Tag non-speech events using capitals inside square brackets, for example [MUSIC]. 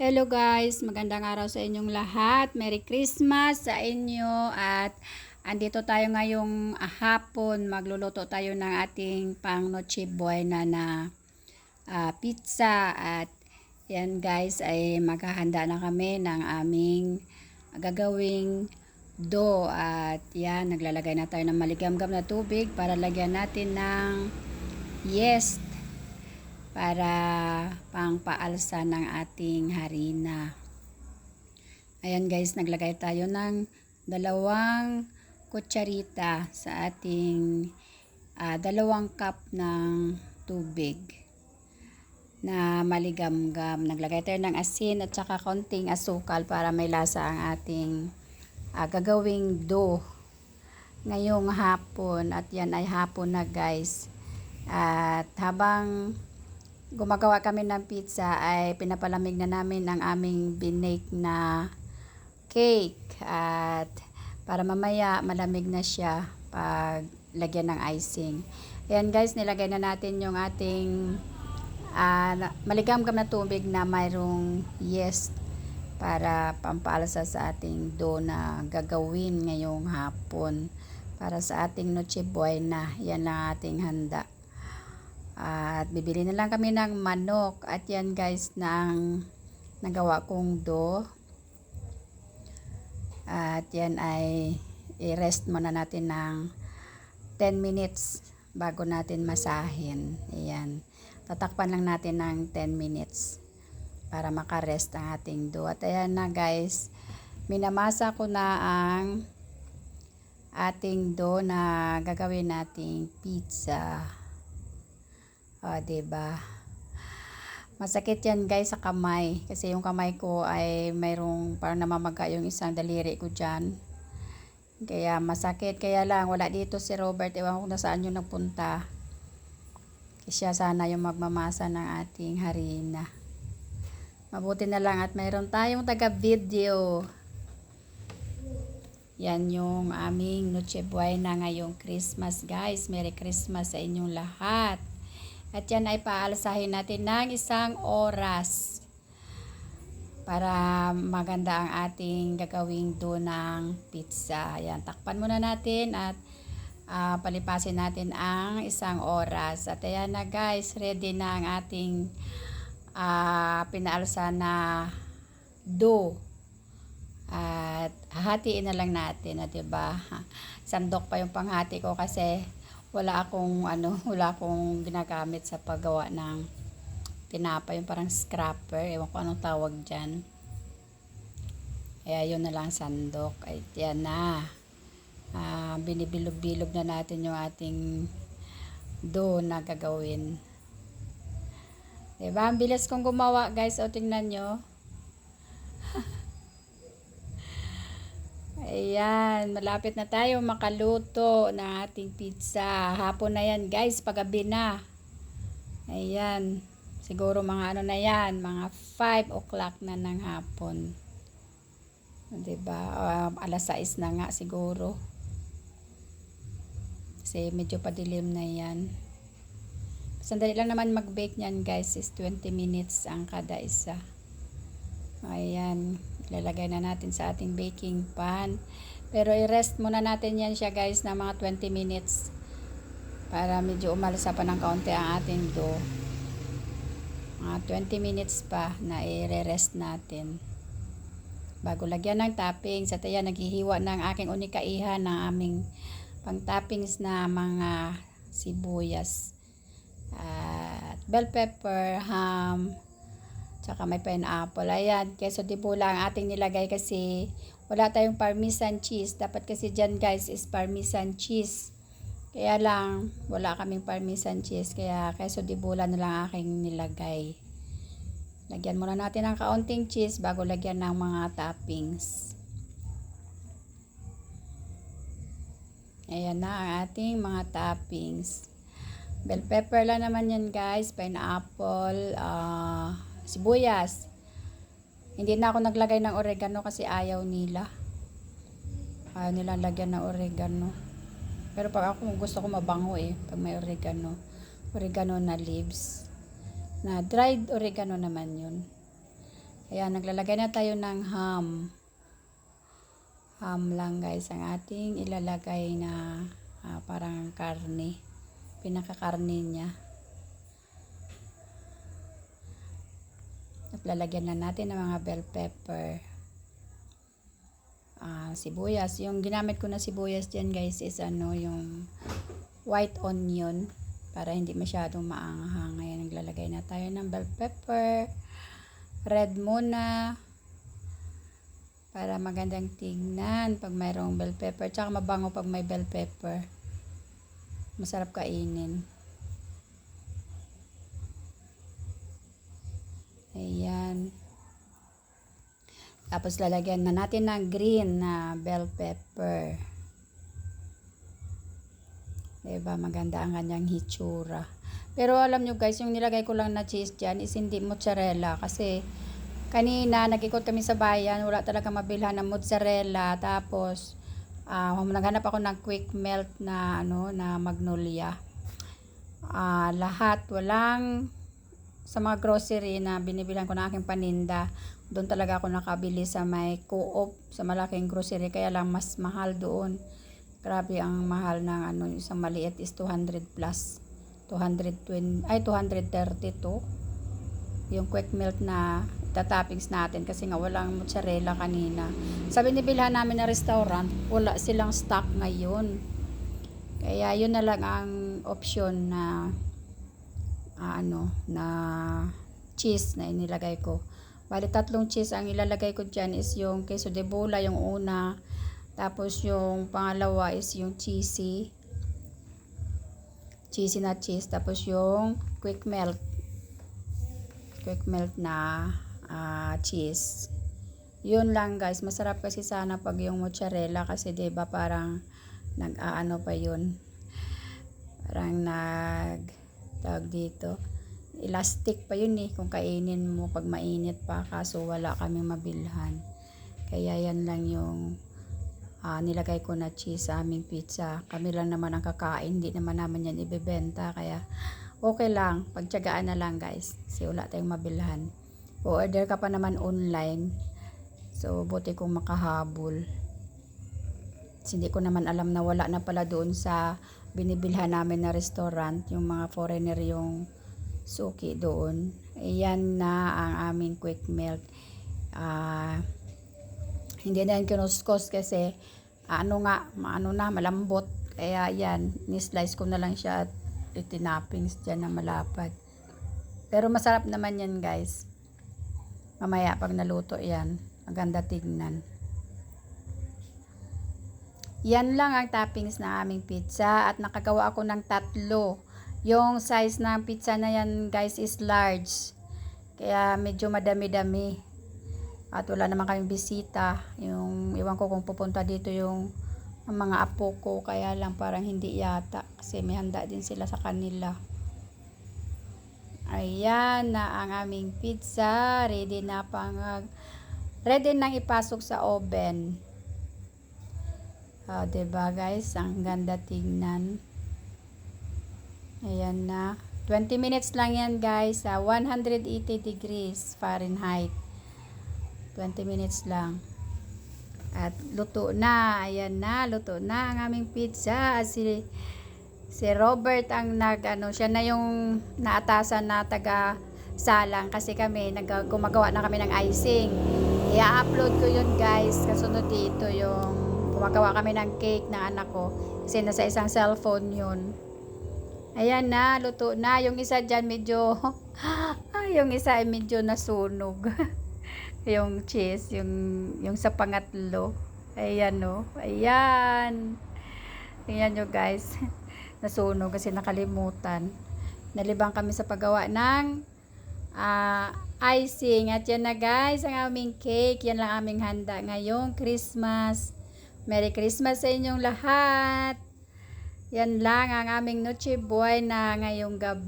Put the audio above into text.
Hello guys, magandang araw sa inyong lahat. Merry Christmas sa inyo. At andito tayo ngayong hapon. Magluluto tayo ng ating pang noche buena na ah, pizza. At yan guys ay maghahanda na kami ng aming gagawing dough at yan naglalagay na tayo ng maligamgam na tubig para lagyan natin ng yeast para pangpaalsa ng ating harina. Ayan guys, naglagay tayo ng dalawang kutsarita sa ating ah, dalawang cup ng tubig na maligamgam. Naglagay tayo ng asin at saka konting asukal para may lasa ang ating ah, gagawing dough ngayong hapon at yan ay hapon na guys. At habang gumagawa kami ng pizza ay pinapalamig na namin ang aming binake na cake at para mamaya malamig na siya pag lagyan ng icing. Ayan guys, nilagay na natin yung ating uh, maligamgam na tubig na mayroong yeast para pampaalsa sa ating dough na gagawin ngayong hapon para sa ating noche buena. Yan lang ating handa. At bibili na lang kami ng manok. At yan guys ang nagawa kong dough. At yan ay i-rest muna natin ng 10 minutes bago natin masahin. Ayan. Tatakpan lang natin ng 10 minutes para makarest ang ating dough. At ayan na guys. Minamasa ko na ang ating dough na gagawin nating pizza. O, oh, diba? Masakit yan guys sa kamay. Kasi yung kamay ko ay mayroong parang namamaga yung isang daliri ko dyan. Kaya masakit. Kaya lang, wala dito si Robert. Ewan ko na saan yung nagpunta. Siya sana yung magmamasa ng ating harina. Mabuti na lang at mayroon tayong taga-video. Yan yung aming Noche Buena ngayong Christmas guys. Merry Christmas sa inyong lahat. At yan ay paalsahin natin ng isang oras para maganda ang ating gagawing do ng pizza. Ayan, takpan muna natin at uh, palipasin natin ang isang oras. At ayan na guys, ready na ang ating uh, pinaalsa na do. At hahatiin na lang natin, at 'di ba? [LAUGHS] Sandok pa yung panghati ko kasi wala akong ano, [LAUGHS] wala akong ginagamit sa paggawa ng tinapay, yung parang scraper, ewan ko anong tawag diyan. Kaya yun na lang sandok. Ay, yan na. Ah, binibilog-bilog na natin yung ating dough na gagawin. Diba? Ang bilis kong gumawa, guys. O, tingnan nyo. [LAUGHS] Ayan, malapit na tayo makaluto ng ating pizza. Hapon na yan guys, paggabi na. Ayan, siguro mga ano na yan, mga 5 o'clock na ng hapon. Diba? Um, alas 6 na nga siguro. Kasi medyo padilim na yan. Sandali lang naman mag-bake niyan guys, is 20 minutes ang kada isa. Ayan. Lalagay na natin sa ating baking pan. Pero i-rest muna natin yan siya guys na mga 20 minutes. Para medyo umalsa pa ng kaunti ang ating dough. Mga 20 minutes pa na i-rest natin. Bago lagyan ng toppings. At ayan, naghihiwa ng aking unikaihan ng aming pang toppings na mga sibuyas. At bell pepper, ham, Tsaka may pineapple. Ayan, keso di bula ang ating nilagay kasi wala tayong parmesan cheese. Dapat kasi dyan guys is parmesan cheese. Kaya lang, wala kaming parmesan cheese. Kaya keso di bula na lang aking nilagay. Lagyan muna natin ng kaunting cheese bago lagyan ng mga toppings. Ayan na ang ating mga toppings. Bell pepper lang naman yan guys. Pineapple. Ah... Uh, sibuyas. Hindi na ako naglagay ng oregano kasi ayaw nila. Ayaw nila lagyan ng oregano. Pero pag ako gusto ko mabango eh, pag may oregano. Oregano na leaves. Na dried oregano naman yun. Ayan, naglalagay na tayo ng ham. Ham lang guys ang ating ilalagay na ah, parang karne. Pinakakarne niya. At lalagyan na natin ng mga bell pepper. Ah, sibuyas. Yung ginamit ko na sibuyas dyan guys is ano yung white onion para hindi masyadong maanghang. Ngayon naglalagay na tayo ng bell pepper. Red muna para magandang tingnan pag mayroong bell pepper. Tsaka mabango pag may bell pepper. Masarap kainin. Ayan. Tapos lalagyan na natin ng green na bell pepper. Diba, maganda ang kanyang hitsura. Pero alam nyo guys, yung nilagay ko lang na cheese dyan is hindi mozzarella kasi kanina nag-ikot kami sa bayan, wala talaga mabilhan ng mozzarella. Tapos, ah naghanap ako ng quick melt na ano na magnolia. Ah, lahat walang sa mga grocery na binibilan ko ng aking paninda. Doon talaga ako nakabili sa may co-op sa malaking grocery kaya lang mas mahal doon. Grabe ang mahal ng ano isang maliit is 200 plus. 220 ay 232 yung quick melt na tatappings natin kasi nga walang mozzarella kanina. Sa binibilhan namin na restaurant, wala silang stock ngayon. Kaya yun na lang ang option na ah, ano na cheese na inilagay ko. Bali tatlong cheese ang ilalagay ko diyan is yung queso de bola yung una. Tapos yung pangalawa is yung cheesy. Cheesy na cheese. Tapos yung quick melt. Quick melt na ah, cheese. Yun lang guys. Masarap kasi sana pag yung mozzarella kasi ba parang nag-aano pa yun. Parang nag tawag dito. Elastic pa yun eh kung kainin mo pag mainit pa kaso wala kaming mabilhan. Kaya yan lang yung ah, nilagay ko na cheese sa aming pizza. Kami lang naman ang kakain, hindi naman naman yan ibebenta. Kaya okay lang, pagtyagaan na lang guys. Kasi wala tayong mabilhan. O-order ka pa naman online. So, buti kong makahabol. Hindi ko naman alam na wala na pala doon sa binibilhan namin na restaurant. Yung mga foreigner yung suki doon. Ayan na ang aming quick melt. Ah, hindi na yan kinuskos kasi ano nga, ano na, malambot. Kaya yan, ni-slice ko na lang siya at itinappings dyan na malapad. Pero masarap naman yan guys. Mamaya pag naluto yan, maganda tignan. Yan lang ang toppings ng aming pizza at nakagawa ako ng tatlo. Yung size ng pizza na yan guys is large. Kaya medyo madami-dami. At wala naman kaming bisita. Yung iwan ko kung pupunta dito yung mga apo ko. Kaya lang parang hindi yata. Kasi may handa din sila sa kanila. Ayan na ang aming pizza. Ready na pang ready nang ipasok sa oven. Ah, 'di ba guys? Ang ganda tingnan. Ayan na. 20 minutes lang yan guys. Sa 180 degrees Fahrenheit. 20 minutes lang. At luto na. Ayan na. Luto na ang aming pizza. Si, si Robert ang nag, ano, siya na yung naatasan na taga salang kasi kami, nag, gumagawa na kami ng icing. I-upload ko yun guys. Kasunod dito yung gumagawa kami ng cake ng anak ko. Kasi nasa isang cellphone yun. Ayan na, luto na. Yung isa dyan medyo, [LAUGHS] ah, yung isa ay medyo nasunog. [LAUGHS] yung cheese, yung, yung sa pangatlo. Ayan no. Ayan. Tingnan nyo guys. [LAUGHS] Nasunog kasi nakalimutan. Nalibang kami sa paggawa ng ah, icing. At yan na guys, ang aming cake. Yan lang aming handa ngayong Christmas. Merry Christmas sa inyong lahat. Yan lang ang aming Noche Buena ngayong gabi.